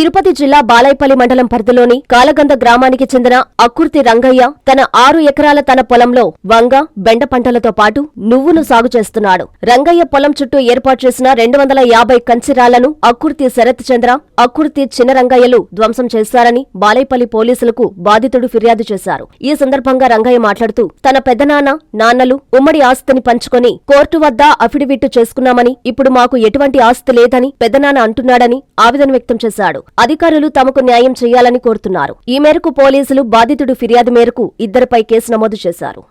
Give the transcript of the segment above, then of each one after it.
తిరుపతి జిల్లా బాలైపల్లి మండలం పరిధిలోని కాలగంద గ్రామానికి చెందిన అక్కుర్తి రంగయ్య తన ఆరు ఎకరాల తన పొలంలో వంగ బెండ పంటలతో పాటు నువ్వును సాగు చేస్తున్నాడు. రంగయ్య పొలం చుట్టూ ఏర్పాటు చేసిన రెండు వందల యాభై కంచిరాళ్ళను అక్కుర్తి శరత్ చంద్ర అక్కుర్తి చిన్న రంగయ్యలు ధ్వంసం చేశారని బాలైపల్లి పోలీసులకు బాధితుడు ఫిర్యాదు చేశారు. ఈ సందర్భంగా రంగయ్య మాట్లాడుతూ తన పెద్దనాన్న నాన్నలు ఉమ్మడి ఆస్తిని పంచుకొని కోర్టు వద్ద అఫిడవిట్ చేసుకున్నామని ఇప్పుడు మాకు ఎటువంటి ఆస్తి లేదని పెద్దనాన్న అంటున్నాడని ఆవేదన వ్యక్తం చేశాడు. అధికారులు తమకు న్యాయం చేయాలని కోరుతున్నారు. ఈ మేరకు పోలీసులు బాధితుడు ఫిర్యాదు మేరకు ఇద్దరిపై కేసు నమోదు చేశారు.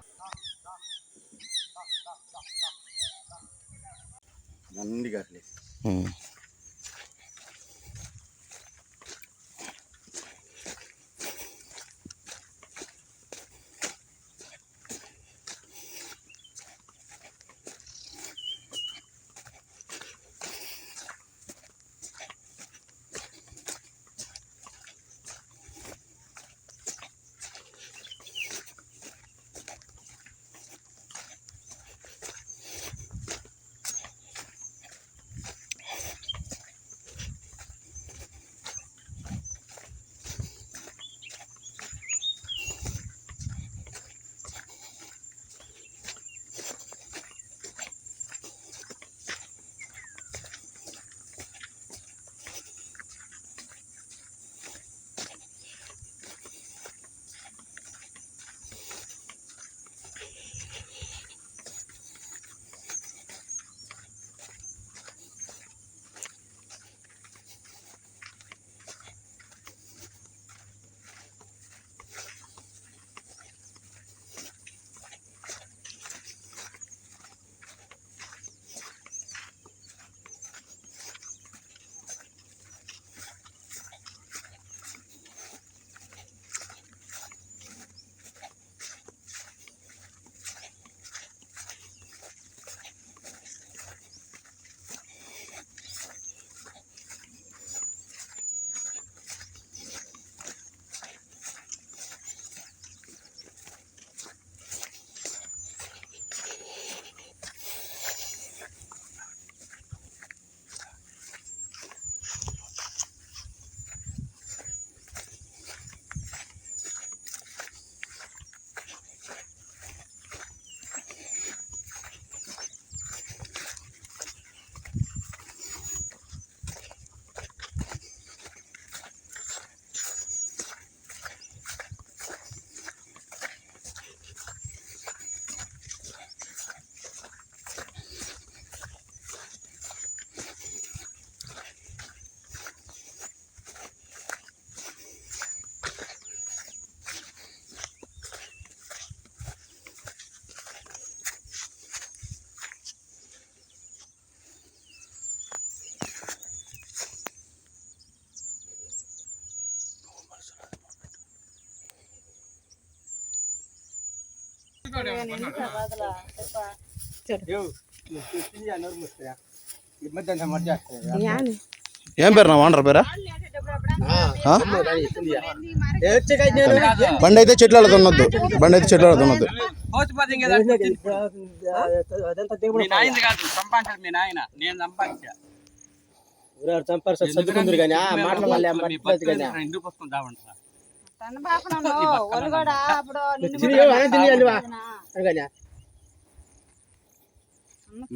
ఏం పేరు నా వాండర్ పేరా? ఆ? బండి అయితే చెట్ల దున్నొద్దు బండి అయితే చెట్ల సంపాదించా. చంపారు సార్? చదువుకుందరు కానీ ఆ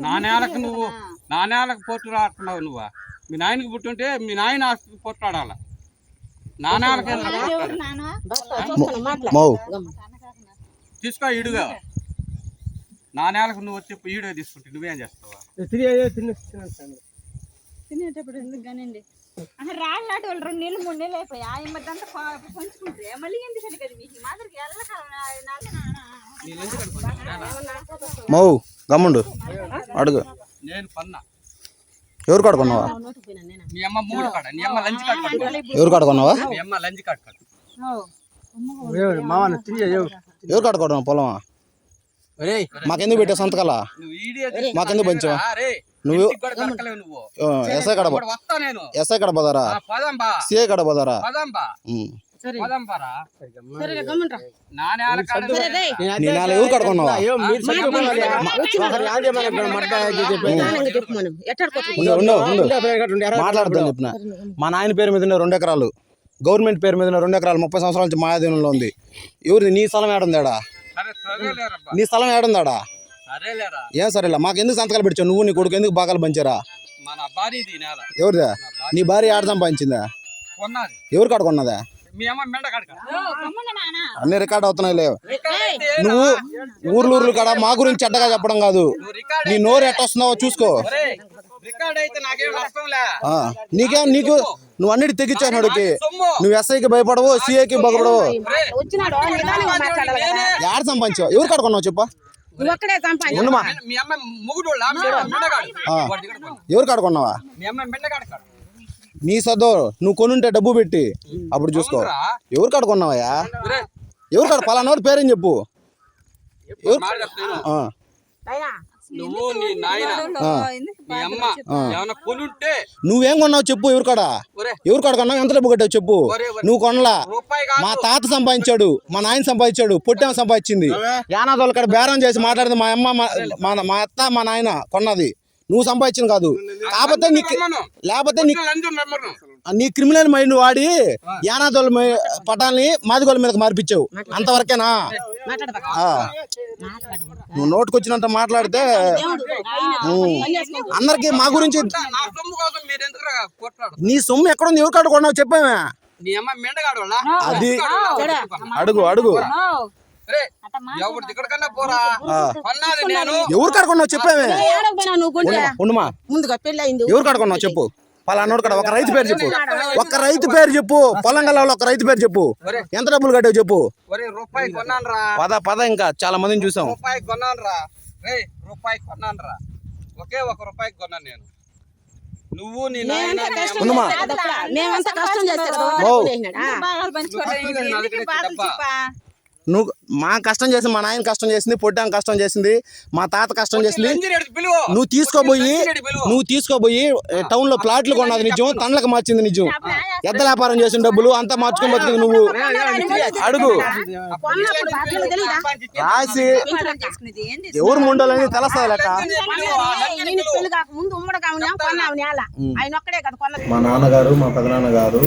నా నేలకు నువ్వు నా నేలకు పోట్లు ఆడుతున్నావు నువ్వు? మీ నాయనకి పుట్టుంటే మీ నాయన ఆస్తికి పోట్లు ఆడాల నా నేలకి మౌ తీసుకో ఈడుగా. నా నేలకు నువ్వు వచ్చి ఈడుగా తీసుకుంటే నువ్వేం చేస్తావా? తినేటప్పుడు ఎందుకు కానండి రాళ్ళాటి వాళ్ళు రెండు నీళ్ళు మూడు నీళ్ళు అయిపోయి ఆ మధ్యంతా పంచుకుంటే మళ్ళీ ఎందుకంటే కదా మీకు మాదిరికి మౌ గమ్ముండు అడుగు నేను పన్నా ఎవరు కాడుకున్నావా మీ అమ్మ మూడు కాడ నీ అమ్మ లంచ్ కాడ కట్టు. ఎవరు కాడుకున్నావా మీ అమ్మ లంచ్ కాడ కట్టు. ఎవరు కాడుకోవడం పొలమా మాకెందుకు పెట్టావు సంతకాల మాకెందుకు పంచావు? నువ్వు ఎస్ఐ కడ ఇప్పుడు వస్తా నేను. ఎస్ఐ కడ పోదారా? ఆ, పదం బా. సిఐ కడ పోదారా? పదం బా. ఉమ్. పోదాం పరా నా నేల కాడ నీ నేల ఎవరు కడుకున్నావా ఏం మీరు చదువుకోవాలి? ఒకరి యాదే మనకి మడ్డ ఇది చెప్పేది. ఉండు, ఉండు, ఉండు. ఉండే పిల్లలు కట్టు ఉండే. మాట్లాడదాం చెప్పిన. మా నాయన పేరు మీద ఉన్న రెండు ఎకరాలు. గవర్నమెంట్ పేరు మీద ఉన్న రెండు ఎకరాలు ముప్పై సంవత్సరాల నుంచి మాయాధీనంలో ఉంది. ఎవరిది? నీ స్థలం ఏడుందాడా? నీ స్థలం ఏడుందాడా? ఏం సరేలా మాకు ఎందుకు సంతకాలు పెట్టావు నువ్వు నీ కొడుకు ఎందుకు బాగాలు పంచారా? ఎవరిదా? నీ భార్య ఆడ సంపాదించిందా? కొన్నది. ఎవరు కాడుకున్నదా మీ అమ్మ మెండ కాడక అన్ని రికార్డ్ అవుతున్నాయి లేవు. నువ్వు ఊర్లు ఊర్లు కాడ మా గురించి చెడ్డగా చెప్పడం కాదు. నీ నోరు ఎట్ట వస్తున్నావో చూసుకో. ఒరేయ్, రికార్డ్ అయితే నాకేం నీకేం నీకు నువ్వు అన్నిటి తెగించావు నాడికి సొమ్ము. నువ్వు ఎస్ఐకి భయపడవు సిఐకి భయపడవు యాడ సంపాదించావు? ఎవరు కాడుకున్నావు చెప్పా? ఒక్కడే మీ. ఎవరు? కాడుకున్నావా? మీ అమ్మ మెండగాడు కాడు నీ సదో నువ్వు కొనుంటే డబ్బు పెట్టి. అప్పుడు చూసుకో. ఎవరు కాడుకున్నావయ్యా? ఎవరు కాడు? పలానోడు పేరేం చెప్పు. ఇప్పుడు నువ్వు నీ నాయన? ఆ. మీ అమ్మ ఏమన్నా కొనుంటే నువ్వేం కొన్నావు చెప్పు ఎవరు కాడ? ఒరే. ఎవరు కాడ కొన్నావు? ఎంత డబ్బు కట్టావు చెప్పు. నువ్వు కొనలా. మా తాత సంపాదించాడు మా నాయన సంపాదించాడు పొట్టేమ సంపాదించింది. యానాదోళ్ళ కాడ బేరం చేసి మాట్లాడింది మా అమ్మ మా- అత్త మా నాయన కొన్నది. నువ్వు సంపాదించింది కాదు. కాకపోతే నీ నమ్మను. లేకపోతే నీ లంచం నమ్మను. నీ క్రిమినల్ మైండ్ వాడి యానాదోళ్ళ మై- పటాల్ని మాదిగోళ్ళ మీదకి మార్పించావు అంతవరకేనా. నువ్వు నోటుకొచ్చినంత మాట్లాడితే. అందరికి మా గురించి నా సొమ్ము కోసం మీరు ఎందుకు కొట్లాడు? నీ సొమ్ము ఎక్కడుంది? ఎవరు కాడ కొన్నావు? చెప్పామే. అది అడుగు అడుగు. రే ఎవరి దగ్గర కన్నా పోరా? ఆ. కొన్నది నేను. ఎవరు కాడ కొన్నావు? చెప్పామే. ఏడకపోయినా నువ్వు కొంటే ఉండు- ఉండుమా ముందుగా పెళ్ళి అయింది ఎవరు కాడ కొన్నావు? చెప్పు. పలానోడు కాడ? ఒక రైతు పేరు చెప్పు. ఒక రైతు పేరు చెప్పు. పొలం గల్లలో ఒక రైతు పేరు చెప్పు. ఎంత డబ్బులు కట్టావు చెప్పు. ఒరే రూపాయి కొన్నాను రా పద పద ఇంకా. చాలా మందిని చూసాం. రూపాయి రా రూపాయి ఒకే ఒక రూపాయికి కొన్నాను నేను. నువ్వు నువ్వు మా కష్టం చేసి మా నాయన కష్టం చేసింది పొట్టాం కష్టం చేసింది మా తాత కష్టం చేసింది. నువ్వు తీసుకోబోయి నువ్వు తీసుకోబోయి టౌన్లో ప్లాట్లు కొన్నది నిజం తండ్లకు మార్చింది నిజం. ఎద్ద వ్యాపారం చేసిన డబ్బులు అంతా మార్చుకొని బతికింది నువ్వు. అడుగు? రాసి ఎవరు ముండాలని కొన్నది. మా నాన్నగారు మా పెదనాన్నగారు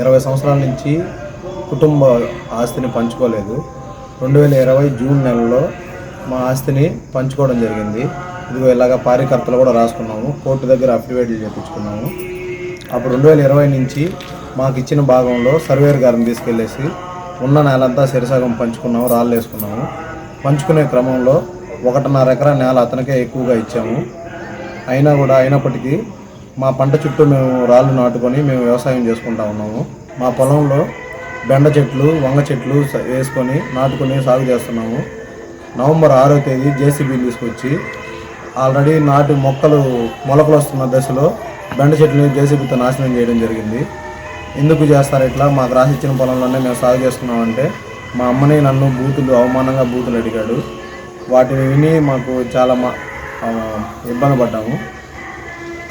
ఇరవై సంవత్సరాల నుంచి కుటుంబ ఆస్తిని పంచుకోలేదు. రెండు వేల ఇరవై జూన్ నెలలో మా ఆస్తిని పంచుకోవడం జరిగింది. ఇదిగో ఇలాగ పారికర్తలు కూడా రాసుకున్నాము. కోర్టు దగ్గర అఫిడవిట్లు చేయించుకున్నాము అప్పుడు రెండు వేల ఇరవై నుంచి మాకు ఇచ్చిన భాగంలో సర్వేర్ గారిని తీసుకెళ్ళేసి ఉన్న నేలంతా సిరసగం పంచుకున్నాము రాళ్ళు వేసుకున్నాము. పంచుకునే క్రమంలో ఒకటిన్నర ఎకరా నేల అతనికే ఎక్కువగా ఇచ్చాము. అయినా కూడా అయినప్పటికీ మా పంట చుట్టూ మేము రాళ్ళు నాటుకొని మేము వ్యవసాయం చేసుకుంటా ఉన్నాము. మా పొలంలో బెండ చెట్లు వంగ చెట్లు వేసుకొని నాటుకొని సాగు చేస్తున్నాము. నవంబర్ ఆరో తేదీ జేసీబీ తీసుకొచ్చి ఆల్రెడీ నాటి మొక్కలు మొలకలు వస్తున్న దశలో బెండ చెట్లు జేసీబీతో నాశనం చేయడం జరిగింది. ఎందుకు చేస్తారు ఇట్లా? మాకు రాసిచ్చిన పొలంలోనే మేము సాగు చేస్తున్నామంటే మా అమ్మని నన్ను బూతులు అవమానంగా బూతులు అడిగాడు. వాటిని విని మాకు చాలా మా ఇబ్బంది పడ్డాము.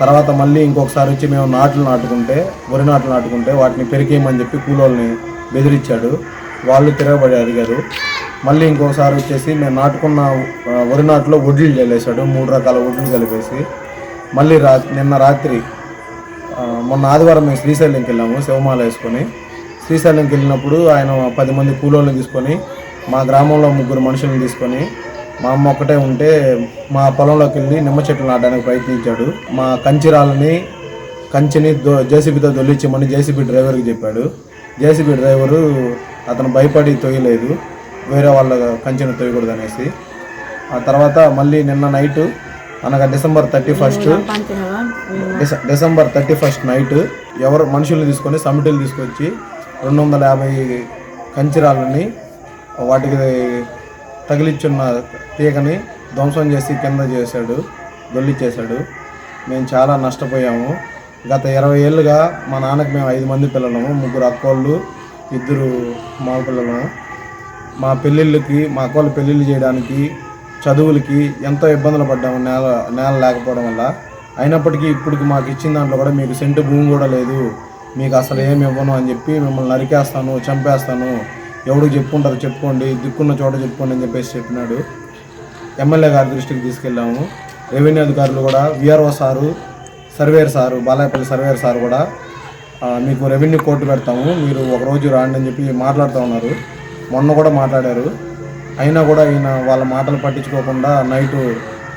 తర్వాత మళ్ళీ ఇంకొకసారి వచ్చి మేము నాట్లు నాటుకుంటే వరి నాట్లు నాటుకుంటే వాటిని పెరికేయమని చెప్పి కూలోల్ని బెదిరించాడు. వాళ్ళు తిరగబడి అడిగారు మళ్ళీ ఇంకోసారి వచ్చేసి మేము నాటుకున్న వరి నాటులో వడ్లు చల్లేశాడు మూడు రకాల వడ్లు కలిపేసి. మళ్ళీ రా నిన్న రాత్రి మొన్న ఆదివారం మేము శ్రీశైలంకి వెళ్ళాము శివమాల వేసుకొని. శ్రీశైలంకి వెళ్ళినప్పుడు ఆయన పది మంది కూలోళ్ళని తీసుకొని మా గ్రామంలో ముగ్గురు మనుషులను తీసుకొని మా అమ్మ ఒక్కటే ఉంటే మా పొలంలోకి వెళ్ళి నిమ్మ చెట్లు నాటడానికి ప్రయత్నించాడు. మా కంచిరాలని కంచిని దో జేసీబీతో దొల్లించమని జేసీబీ డ్రైవర్కి చెప్పాడు. జేసీబీ డ్రైవరు అతను భయపడి తొయ్యలేదు వేరే వాళ్ళ కంచెని తొయ్యకూడదు అనేసి. ఆ తర్వాత మళ్ళీ నిన్న నైట్ అనగా డిసెంబర్ థర్టీ ఫస్ట్ డిస- డిసెంబర్ థర్టీ ఫస్ట్ నైట్ ఎవరు మనుషుల్ని తీసుకొని సమిటీలు తీసుకొచ్చి రెండు వందల యాభై కంచిరాలని వాటికి తగిలిచ్చున్న తీగని ధ్వంసం చేసి కింద చేశాడు దొల్లిచ్చేశాడు. మేము చాలా నష్టపోయాము. గత ఇరవై ఏళ్ళుగా మా నాన్నకి మేము ఐదు మంది పిల్లలము ముగ్గురు అక్కోళ్ళు ఇద్దరు మా పిల్లలము మా పెళ్ళిళ్ళకి మా అక్కోళ్ళు పెళ్ళిళ్ళు చేయడానికి చదువులకి ఎంతో ఇబ్బందులు పడ్డాము నేల నేల లేకపోవడం వల్ల. అయినప్పటికీ ఇప్పటికి మాకు ఇచ్చిన దాంట్లో కూడా మీకు సెంటు భూమి కూడా లేదు. మీకు అసలు ఏమి ఇవ్వను అని చెప్పి మిమ్మల్ని నరికేస్తాను చంపేస్తాను. ఎవడు చెప్పుకుంటారు చెప్పుకోండి దిక్కున్న చోట చెప్పుకోండి అని చెప్పేసి చెప్పినాడు. ఎమ్మెల్యే గారి దృష్టికి తీసుకెళ్ళాము. రెవెన్యూ అధికారులు కూడా VRO sir surveyor sir Balayapalli surveyor sir కూడా మీకు రెవెన్యూ కోర్టు పెడతాము మీరు ఒక రోజు రాండి అని చెప్పి మాట్లాడుతూ ఉన్నారు. మొన్న కూడా మాట్లాడారు. అయినా కూడా ఈయన వాళ్ళ మాటలు పట్టించుకోకుండా నైటు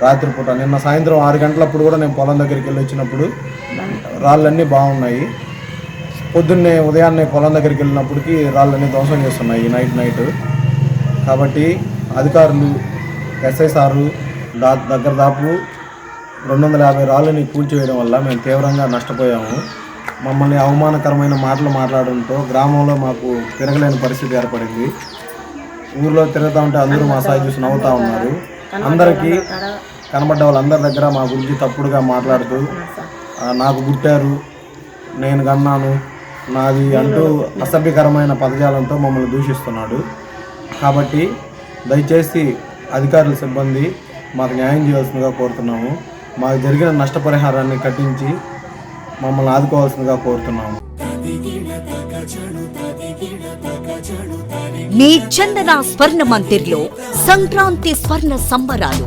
రాత్రిపూట నిన్న సాయంత్రం ఆరు గంటలప్పుడు కూడా నేను పొలం దగ్గరికి వెళ్ళి వచ్చినప్పుడు రాళ్ళన్నీ బాగున్నాయి. పొద్దున్నే ఉదయాన్నే పొలం దగ్గరికి వెళ్ళినప్పటికీ రాళ్ళన్నీ ధ్వంసం చేస్తున్నాయి ఈ నైట్ నైట్. కాబట్టి అధికారులు ఎస్ఐ సారు దా దగ్గర దాపు రెండు వందల యాభై రాళ్ళని కూల్చివేయడం వల్ల మేము తీవ్రంగా నష్టపోయాము. మమ్మల్ని అవమానకరమైన మాటలు మాట్లాడడంతో గ్రామంలో మాకు తిరగలేని పరిస్థితి ఏర్పడింది. ఊర్లో తిరుగుతూ ఉంటే అందరూ మా సాయి చూసి నవ్వుతూ ఉన్నారు. అందరికీ కనబడ్డ వాళ్ళందరి దగ్గర మా గురించి తప్పుడుగా మాట్లాడుతూ నాకు గుట్టారు నేను కన్నాను నాది అంటూ అసభ్యకరమైన పదజాలంతో మమ్మల్ని దూషిస్తున్నాడు. కాబట్టి దయచేసి అధికారుల సిబ్బంది మాకు న్యాయం చేయాల్సిందిగా కోరుతున్నాము. మాకు జరిగిన నష్టపరిహారాన్ని కట్టించి మమ్మల్ని ఆదుకోవాల్సిందిగా కోరుతున్నాము. మీ చందన స్వర్ణ మందిర్లో సంక్రాంతి స్వర్ణ సంబరాలు